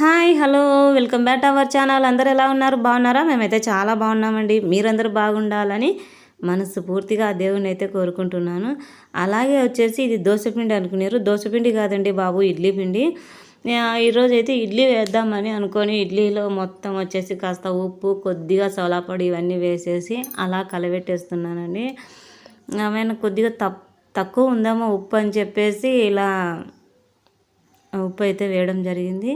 Hi hello welcome back to our channel. అందరూ ఎలా ఉన్నారు? బాగున్నారా? మేమైతే చాలా బాగున్నామండి. మీరందరూ బాగుండాలని మనసు పూర్తిగా ఆ దేవుని అయితే కోరుకుంటున్నాను. అలాగే వచ్చేసి ఇది దోశపిండి అనుకున్నారు దోశపిండి కాదండి బాబు ఇడ్లీ పిండి. ఈరోజు అయితే ఇడ్లీ వేద్దామని అనుకొని ఇడ్లీలో మొత్తం వచ్చేసి కాస్త ఉప్పు కొద్దిగా సోలాపొడి ఇవన్నీ వేసేసి అలా కలబెట్టేస్తున్నానండి. ఏమైనా కొద్దిగా తప్ తక్కువ ఉందామో ఉప్పు అని చెప్పేసి ఇలా ఉప్పు అయితే వేయడం జరిగింది.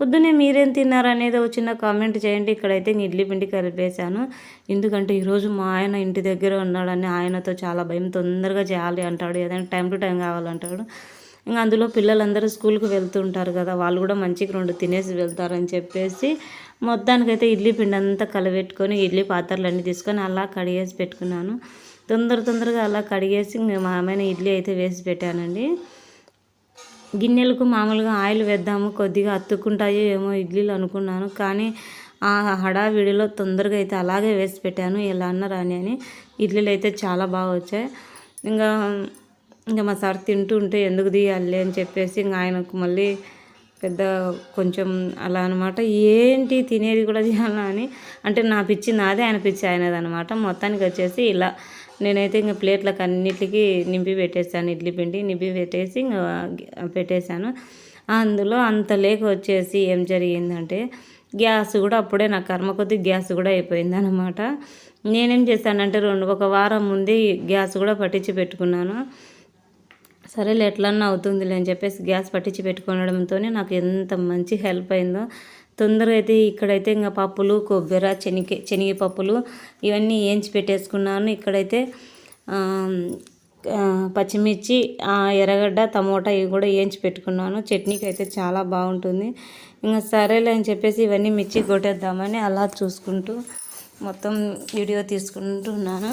పొద్దున్నే మీరేం తిన్నారు అనేది ఒక చిన్న కామెంట్ చేయండి. ఇక్కడైతే నేను ఇడ్లీ పిండి కలిపేశాను. ఎందుకంటే ఈరోజు మా ఆయన ఇంటి దగ్గర ఉన్నాడని ఆయనతో చాలా భయం. తొందరగా చేయాలి అంటాడు. ఏదైనా టైం టు టైం కావాలంటాడు. ఇంకా అందులో పిల్లలందరూ స్కూల్కి వెళ్తుంటారు కదా. వాళ్ళు కూడా మంచిగా రెండు తినేసి వెళ్తారని చెప్పేసి మొత్తానికైతే ఇడ్లీ పిండి అంతా కలబెట్టుకొని ఇడ్లీ పాత్రలు అన్నీ తీసుకొని అలా కడిగేసి పెట్టుకున్నాను. తొందర తొందరగా అలా కడిగేసి మా ఆమెను ఇడ్లీ అయితే వేసి పెట్టానండి. గిన్నెలకు మామూలుగా ఆయిల్ వేద్దాము కొద్దిగా అత్తుకుంటాయో ఏమో ఇడ్లీలు అనుకున్నాను. కానీ ఆ హడావిడిలో తొందరగా అయితే అలాగే వేసి పెట్టాను. ఎలా అన్నారా రాని అని. ఇడ్లీలు అయితే చాలా బాగా వచ్చాయి. ఇంకా ఇంకా మా సార్ తింటూ ఉంటే ఎందుకు తీయాలి అని చెప్పేసి ఇంకా ఆయనకు మళ్ళీ పెద్ద కొంచెం అలా అనమాట ఏంటి తినేది కూడా చేయాలా అని. అంటే నా పిచ్చి నాదే ఆయన పిచ్చి ఆయనది అనమాట మొత్తానికి వచ్చేసి ఇలా నేనైతే ఇంకా ప్లేట్లకు అన్నిటికీ నింపి పెట్టేసాను ఇడ్లీ పిండి నింపి పెట్టేసి ఇంకా పెట్టేశాను. అందులో అంత లేక వచ్చేసి ఏం జరిగిందంటే గ్యాస్ కూడా అప్పుడే నా కర్మ కొద్దీ గ్యాస్ కూడా అయిపోయింది అనమాట నేనేం చేశానంటే రెండు ఒక వారం ముందే గ్యాస్ కూడా పట్టించి పెట్టుకున్నాను. సరేలే ఎట్లన్నా అవుతుందిలే అని చెప్పేసి గ్యాస్ పట్టించి పెట్టుకోవడంతో నాకు ఎంత మంచి హెల్ప్ అయిందో తొందరగా అయితే ఇక్కడైతే ఇంకా పప్పులు కొబ్బరి శనగ శనగపప్పులు ఇవన్నీ వేయించి పెట్టేసుకున్నాను. ఇక్కడైతే పచ్చిమిర్చి ఆ, ఎర్రగడ్డ టమోటా ఇవి కూడా వేయించి పెట్టుకున్నాను. చట్నీకి అయితే చాలా బాగుంటుంది. ఇంకా సరేలే అని చెప్పేసి ఇవన్నీ మిర్చి కొట్టేద్దామని అలా చూసుకుంటూ మొత్తం వీడియో తీసుకుంటున్నాను.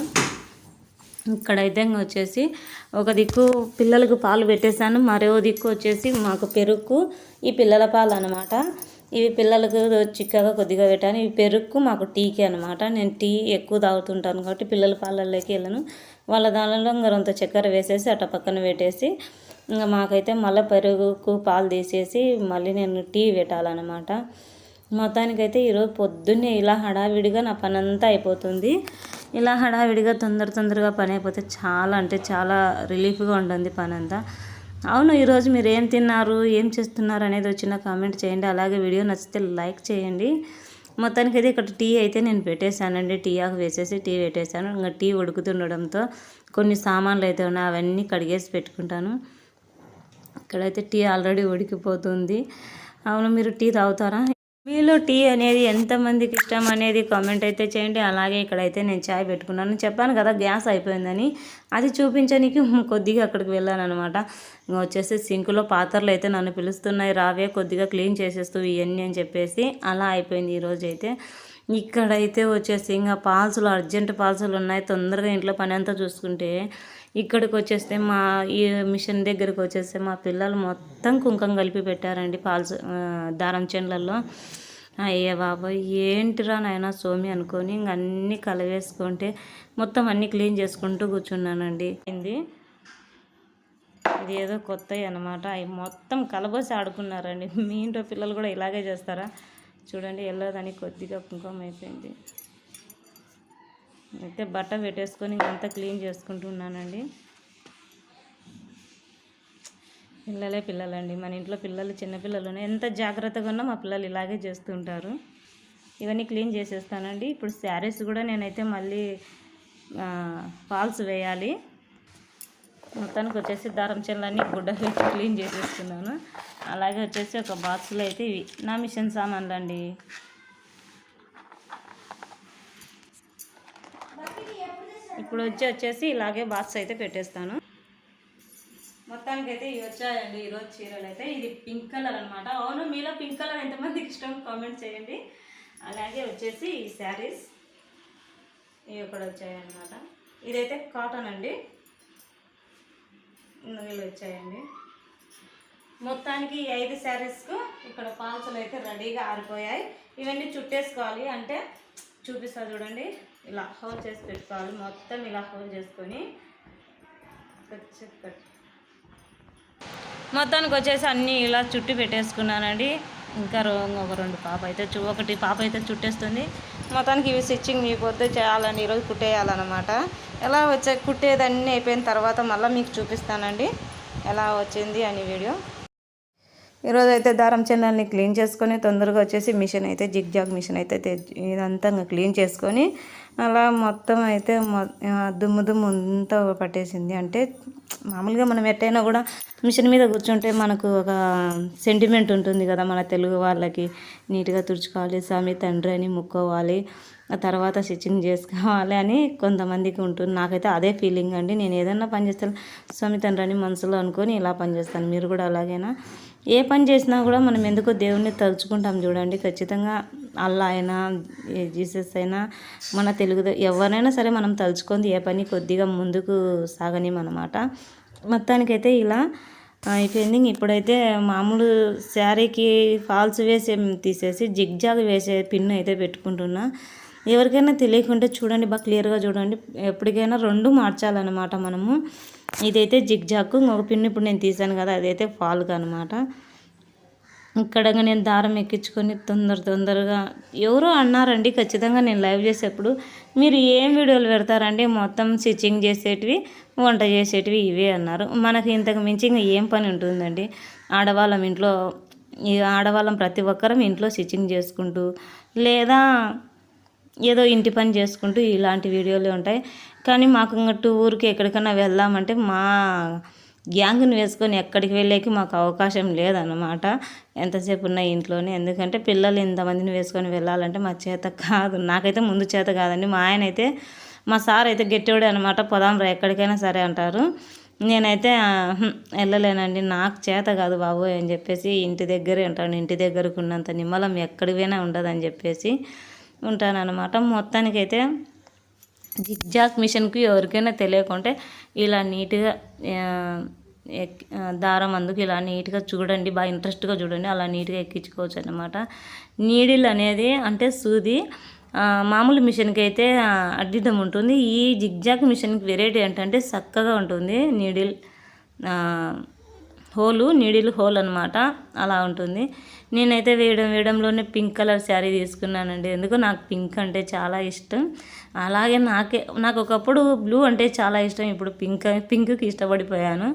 ఇక్కడైతే ఇంకా వచ్చేసి ఒక దిక్కు పిల్లలకు పాలు పెట్టేశాను. మరో దిక్కు వచ్చేసి మాకు పెరుగు ఈ పిల్లల పాలు అనమాట ఇవి పిల్లలకు చిక్కగా కొద్దిగా పెట్టాను. ఇవి పెరుగు మాకు టీకి అనమాట నేను టీ ఎక్కువ తాగుతుంటాను కాబట్టి పిల్లల పాలల్లోకి వెళ్ళను. వాళ్ళ దానిలో ఇంకా రొంత చక్కెర వేసేసి అట్ట పక్కన పెట్టేసి ఇంకా మాకైతే మళ్ళీ పెరుగుకు పాలు తీసేసి మళ్ళీ నేను టీ పెట్టాలన్నమాట. మొత్తానికైతే ఈరోజు పొద్దున్నే ఇలా హడావిడిగా నా పని అంతా అయిపోతుంది. ఇలా హడావిడిగా తొందర తొందరగా పని అయిపోతే చాలా అంటే చాలా రిలీఫ్గా ఉంటుంది పని అంతా అవును ఈరోజు మీరు ఏం తిన్నారు ఏం చేస్తున్నారు అనేది వచ్చిన కామెంట్ చేయండి. అలాగే వీడియో నచ్చితే లైక్ చేయండి. మొత్తానికి అయితే ఇక్కడ టీ అయితే నేను పెట్టేశానండి. టీ ఆకు వేసేసి టీ పెట్టేశాను. ఇంకా టీ ఉడుకుతుండడంతో కొన్ని సామాన్లు అయితే ఉన్నాయి అవన్నీ కడిగేసి పెట్టుకుంటాను. ఇక్కడైతే టీ ఆల్రెడీ ఉడికిపోతుంది. అవును మీరు టీ తాగుతారా? మీలో టీ అనేది ఎంతమందికి ఇష్టం అనేది కామెంట్ అయితే చేయండి. అలాగే ఇక్కడైతే నేను చాయ్ పెట్టుకున్నాను. చెప్పాను కదా గ్యాస్ అయిపోయిందని. అది చూపించడానికి కొద్దిగా అక్కడికి వెళ్ళాను అనమాట వచ్చేసి సింకులో పాత్రలు అయితే నన్ను పిలుస్తున్నాయి. రావే కొద్దిగా క్లీన్ చేసేస్తూ ఇవన్నీ అని చెప్పేసి అలా అయిపోయింది ఈరోజు అయితే. ఇక్కడైతే వచ్చేసి ఇంకా పాల్సులు అర్జెంట్ పాల్సులు ఉన్నాయి. తొందరగా ఇంట్లో పని అంతా చూసుకుంటే ఇక్కడికి వచ్చేస్తే మా ఈ మిషన్ దగ్గరికి వచ్చేస్తే మా పిల్లలు మొత్తం కుంకం కలిపి పెట్టారండి పాల్స్ దారం చెండ్లలో అయ్యే బాబోయ్ ఏంటిరా నాయన సోమి అనుకొని ఇంక అన్నీ కలవేసుకుంటే మొత్తం అన్నీ క్లీన్ చేసుకుంటూ కూర్చున్నానండి. ఇది ఏదో కొత్తవి అనమాట అవి మొత్తం కలబోసి ఆడుకున్నారండి. మీ ఇంట్లో పిల్లలు కూడా ఇలాగే చేస్తారా? చూడండి వెళ్ళదని కొద్దిగా కుంకుమ అయిపోయింది. అయితే బట్ట పెట్టేసుకొని ఇంకంతా క్లీన్ చేసుకుంటున్నానండి. పిల్లలే పిల్లలండి. మన ఇంట్లో పిల్లలు చిన్నపిల్లలు ఉన్నాయి. ఎంత జాగ్రత్తగా ఉన్నా మా పిల్లలు ఇలాగే చేస్తుంటారు. ఇవన్నీ క్లీన్ చేసేస్తానండి. ఇప్పుడు శారీస్ కూడా నేనైతే మళ్ళీ ఫాల్స్ వేయాలి. మొత్తానికి వచ్చేసి దారం చెల్లన్నీ గుడ్డలు క్లీన్ చేసేస్తున్నాను. అలాగే వచ్చేసి ఒక బాక్స్లో అయితే ఇవి. నా మిషన్ సామాన్లు అండి. ఇప్పుడు వచ్చి వచ్చేసి ఇలాగే బాక్స్ అయితే పెట్టేస్తాను. మొత్తానికి అయితే ఇవి వచ్చాయండి. ఈరోజు చీరలు అయితే. ఇది పింక్ కలర్ అనమాట అవును మీలో పింక్ కలర్ ఎంతమందికి ఇష్టం? కామెంట్ చేయండి. అలాగే వచ్చేసి ఈ శారీస్ ఇవి కూడా వచ్చాయన్నమాట. ఇదైతే కాటన్ అండి. వీళ్ళు వచ్చాయండి. మొత్తానికి ఈ ఐదు శారీస్కు ఇక్కడ పాల్సలు అయితే రెడీగా ఆరిపోయాయి. ఇవన్నీ చుట్టేసుకోవాలి అంటే చూపిస్తా చూడండి. ఇలా హోల్ చేసి పెట్టుకోవాలి. మొత్తం ఇలా హోల్ చేసుకొని మొత్తానికి వచ్చేసి అన్నీ ఇలా చుట్టి పెట్టేసుకున్నానండి. ఇంకా ఒక రెండు పాప అయితే చూ ఒకటి పాప అయితే చుట్టేస్తుంది. మొత్తానికి ఇవి స్టిచ్చింగ్ మీకు పొద్దు చేయాలని ఈరోజు కుట్టేయాలన్నమాట. ఎలా వచ్చే కుట్టేదన్నీ అయిపోయిన తర్వాత మళ్ళీ మీకు చూపిస్తానండి. ఎలా వచ్చింది అని వీడియో. ఈరోజు అయితే దారం చెన్నాల్ని క్లీన్ చేసుకొని తొందరగా వచ్చేసి మిషన్ అయితే జిగ్ జాగ్ మిషన్ అయితే ఇదంతా క్లీన్ చేసుకొని అలా మొత్తం అయితే దుమ్ము దుమ్ము అంతా పట్టేసింది. అంటే మామూలుగా మనం ఎట్టయినా కూడా మిషన్ మీద కూర్చుంటే మనకు ఒక సెంటిమెంట్ ఉంటుంది కదా మన తెలుగు వాళ్ళకి. నీట్గా తుడుచుకోవాలి స్వామి తండ్రి అని ముక్కోవాలి ఆ తర్వాత స్టిచ్చింగ్ చేసుకోవాలి అని కొంతమందికి ఉంటుంది. నాకైతే అదే ఫీలింగ్ అండి. నేను ఏదైనా పని చేస్తాను స్వామి తండ్రి అని మనసులో అనుకొని ఇలా పనిచేస్తాను మీరు కూడా అలాగేనా? ఏ పని చేసినా కూడా మనం ఎందుకో దేవుణ్ణి తలుచుకుంటాం చూడండి. ఖచ్చితంగా అల్లా అయినా ఏ జీసస్ అయినా మన తెలుగు ఎవరైనా సరే మనం తలుచుకుంది ఏ పని కొద్దిగా ముందుకు సాగనిమన్నమాట మొత్తానికైతే ఇలా అయిపోయింది ఇప్పుడైతే మామూలు శారీకి ఫాల్స్ వేసి తీసేసి జిగ్ జాగ్ వేసే పిన్ అయితే పెట్టుకుంటున్నా. ఎవరికైనా తెలియకుంటే చూడండి బాగా క్లియర్గా చూడండి. ఎప్పటికైనా రెండు మార్చాలన్నమాట మనము. ఇదైతే జిగ్ జాగ్ ఇంకొక పిన్ ఇప్పుడు నేను తీసాను కదా అదైతే ఫాల్గా అనమాట ఇక్కడ నేను దారం ఎక్కించుకొని తొందర తొందరగా ఎవరో అన్నారండి ఖచ్చితంగా నేను లైవ్ చేసేప్పుడు. మీరు ఏం వీడియోలు పెడతారండి? మొత్తం స్టిచ్చింగ్ చేసేటివి వంట చేసేటివి ఇవే అన్నారు. మనకి ఇంతకు మించి ఇంకా ఏం పని ఉంటుందండి? ఆడవాళ్ళం ఇంట్లో ఈ ఆడవాళ్ళం ప్రతి ఒక్కరం ఇంట్లో స్టిచ్చింగ్ చేసుకుంటూ లేదా ఏదో ఇంటి పని చేసుకుంటూ ఇలాంటి వీడియోలు ఉంటాయి. కానీ మాకు ఇంకా టూర్కి ఎక్కడికైనా వెళ్దామంటే మా గ్యాంగ్ని వేసుకొని ఎక్కడికి వెళ్ళేకి మాకు అవకాశం లేదన్నమాట. ఎంతసేపు ఉన్న ఇంట్లోనే. ఎందుకంటే పిల్లలు ఇంతమందిని వేసుకొని వెళ్ళాలంటే మా చేత కాదు. నాకైతే ముందు చేత కాదండి. మా ఆయన అయితే మా సార్ అయితే గట్టివాడే అనమాట పొదాం రా ఎక్కడికైనా సరే అంటారు. నేనైతే వెళ్ళలేనండి. నాకు చేత కాదు బాబు అని చెప్పేసి ఇంటి దగ్గరే ఉంటాను. ఇంటి దగ్గరకు ఉన్నంత నిమ్మలం ఎక్కడికి పోయినా ఉండదని చెప్పేసి ఉంటానన్నమాట. మొత్తానికైతే జిగ్జాగ్ మిషన్కి ఎవరికైనా తెలియకుంటే ఇలా నీట్గా దారం అందుకు ఇలా నీట్గా చూడండి బాగా ఇంట్రెస్ట్గా చూడండి అలా నీట్గా ఎక్కించుకోవచ్చు అనమాట నీడిల్ అనేది అంటే సూది మామూలు మిషన్కి అయితే అడ్డిదం ఉంటుంది. ఈ జిగ్జాగ్ మిషన్కి వెరైటీ ఏంటంటే చక్కగా ఉంటుంది నీడిల్ హోలు నీడిల్ హోల్ అనమాట అలా ఉంటుంది. నేనైతే వేయడం వేయడంలోనే పింక్ కలర్ శారీ తీసుకున్నానండి. ఎందుకు నాకు పింక్ అంటే చాలా ఇష్టం. అలాగే నాకే నాకు ఒకప్పుడు బ్లూ అంటే చాలా ఇష్టం. ఇప్పుడు పింక్ పింక్కి ఇష్టపడిపోయాను.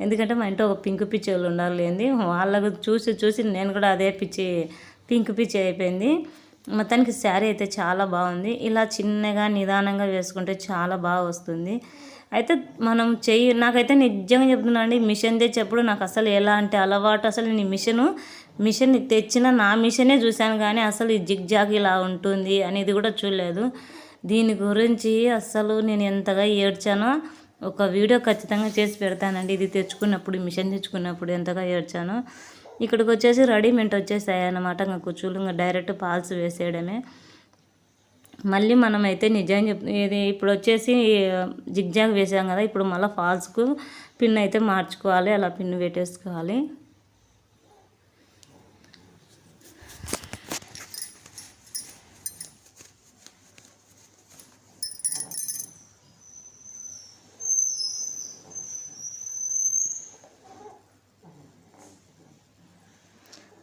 ఎందుకంటే మా ఇంట్లో ఒక పింక్ పిచ్చి వాళ్ళు ఉండాలి వాళ్ళకు చూసి చూసి నేను కూడా అదే పిచ్చి పింక్ పిచ్చి అయిపోయింది. మొత్తానికి శారీ అయితే చాలా బాగుంది. ఇలా చిన్నగా నిదానంగా వేసుకుంటే చాలా బాగా వస్తుంది. అయితే మనం చెయ్యి నాకైతే నిజంగా చెప్తున్నా అండి మిషన్ తెచ్చేప్పుడు నాకు అసలు ఎలాంటి అలవాటు అసలు నేను మిషను మిషన్ తెచ్చిన నా మిషనే చూశాను కానీ అసలు ఈ జిగ్ జాగ్ ఇలా ఉంటుంది అనేది కూడా చూడలేదు. దీని గురించి అసలు నేను ఎంతగా ఏడ్చానో ఒక వీడియో ఖచ్చితంగా చేసి పెడతానండి. ఇది తెచ్చుకున్నప్పుడు మిషన్ తెచ్చుకున్నప్పుడు ఎంతగా ఏడ్చానో. ఇక్కడికి వచ్చేసి రెడీమేడ్ వచ్చేసాయి అన్నమాట ఇంకా కూర్చులు ఇంకా డైరెక్ట్ పాల్స్ వేసేయడమే. మళ్ళీ మనమైతే నిజం చెప్ ఇది ఇప్పుడు వచ్చేసి జిగ్జాగ్ వేసాం కదా ఇప్పుడు మళ్ళీ ఫాల్స్కు పిన్ అయితే మార్చుకోవాలి అలా పిన్ పెట్టేసుకోవాలి.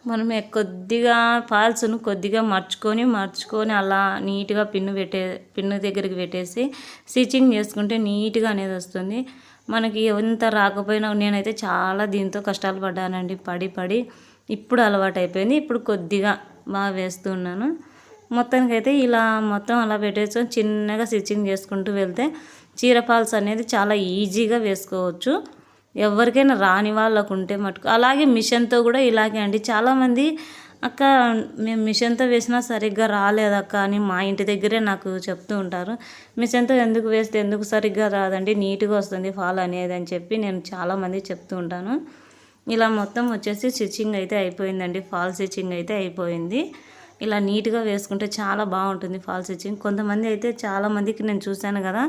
మనం కొద్దిగా ఫాల్స్ను కొద్దిగా మర్చుకొని మర్చుకొని అలా నీట్గా పిన్ను పెట్టే పిన్ను దగ్గరికి పెట్టేసి స్టిచ్చింగ్ చేసుకుంటే నీట్గా అనేది వస్తుంది. మనకి ఎంత రాకపోయినా నేనైతే చాలా దీంతో కష్టాలు పడ్డానండి. పడి పడి ఇప్పుడు అలవాటు అయిపోయింది ఇప్పుడు కొద్దిగా బాగా వేస్తున్నాను మొత్తానికైతే ఇలా మొత్తం అలా పెట్టేసుకొని చిన్నగా స్టిచ్చింగ్ చేసుకుంటూ వెళ్తే చీర ఫాల్స్ అనేది చాలా ఈజీగా వేసుకోవచ్చు. ఎవరికైనా రాని వాళ్ళకు ఉంటే మటుకు. అలాగే మిషన్తో కూడా ఇలాగే అండి. చాలామంది అక్క మేము మిషన్తో వేసినా సరిగ్గా రాలేదక్క అని మా ఇంటి దగ్గరే నాకు చెప్తూ ఉంటారు. మిషన్తో ఎందుకు వేస్తే ఎందుకు సరిగ్గా రాదండి? నీట్గా వస్తుంది ఫాల్ అనేది అని చెప్పి నేను చాలామంది చెప్తూ ఉంటాను. ఇలా మొత్తం వచ్చేసి స్టిచ్చింగ్ అయితే అయిపోయిందండి. ఫాల్ స్టిచ్చింగ్ అయితే అయిపోయింది. ఇలా నీట్గా వేసుకుంటే చాలా బాగుంటుంది ఫాల్ స్టిచ్చింగ్. కొంతమంది అయితే చాలామందికి నేను చూశాను కదా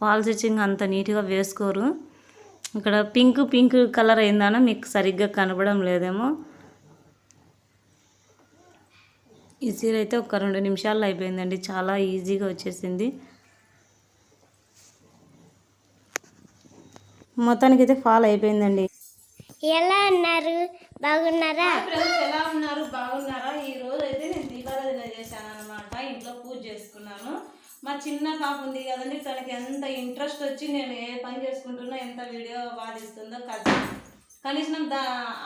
ఫాల్ స్టిచ్చింగ్ అంత నీట్గా వేసుకోరు. ఇక్కడ పింక్ పింక్ కలర్ అయిందానో మీకు సరిగ్గా కనపడం లేదేమో. ఈ చీర అయితే ఒక రెండు నిమిషాల్లో అయిపోయిందండి. చాలా ఈజీగా వచ్చేసింది. మొత్తానికి అయితే ఫాల్ అయిపోయిందండి. ఎలా అన్నారు బాగున్నారా? ఫ్రెండ్స్ ఎలా ఉన్నారు? బాగున్నారా? ఈ రోజు మా చిన్న పాప ఉంది కదండి తనకి ఎంత ఇంట్రెస్ట్ వచ్చి నేను ఏ పని చేసుకుంటున్నా ఎంత వీడియో బాధిస్తుందో కదా కనీసం దా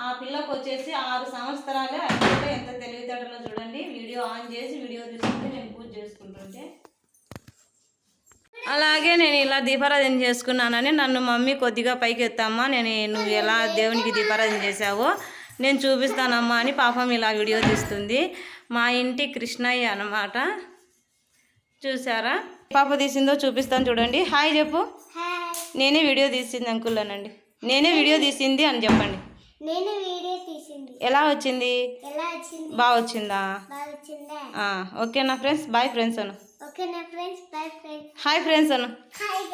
ఆ పిల్లకు వచ్చేసి ఆరు సంవత్సరాలే అయితే ఎంత తెలివితేటలో చూడండి. వీడియో ఆన్ చేసి వీడియో తీసుకుంటే నేను పూజ చేసుకుంటుంటే. అలాగే నేను ఇలా దీపారాధన చేసుకున్నానని నన్ను మమ్మీ కొద్దిగా పైకి ఎత్తామ్మా నేను నువ్వు ఎలా దేవునికి దీపారాధన చేసావో నేను చూపిస్తానమ్మా అని పాపం ఇలా వీడియో తీస్తుంది. మా ఇంటి కృష్ణయ్య అన్నమాట. చూసారా? పాప తీసిందో చూపిస్తాను చూడండి. హాయ్ చెప్పు. హాయ్ నేనే వీడియో తీసింది అంకుల్ అనండి. నేనే వీడియో తీసింది అని చెప్పండి. నేను వీడియో తీసింది. ఎలా వచ్చింది? ఎలా వచ్చింది? బాగా వచ్చిందా? ఓకేనా ఫ్రెండ్స్ బాయ్ ఫ్రెండ్స్ అను ఓకేనా friends bye friends. Hi friends Anu hi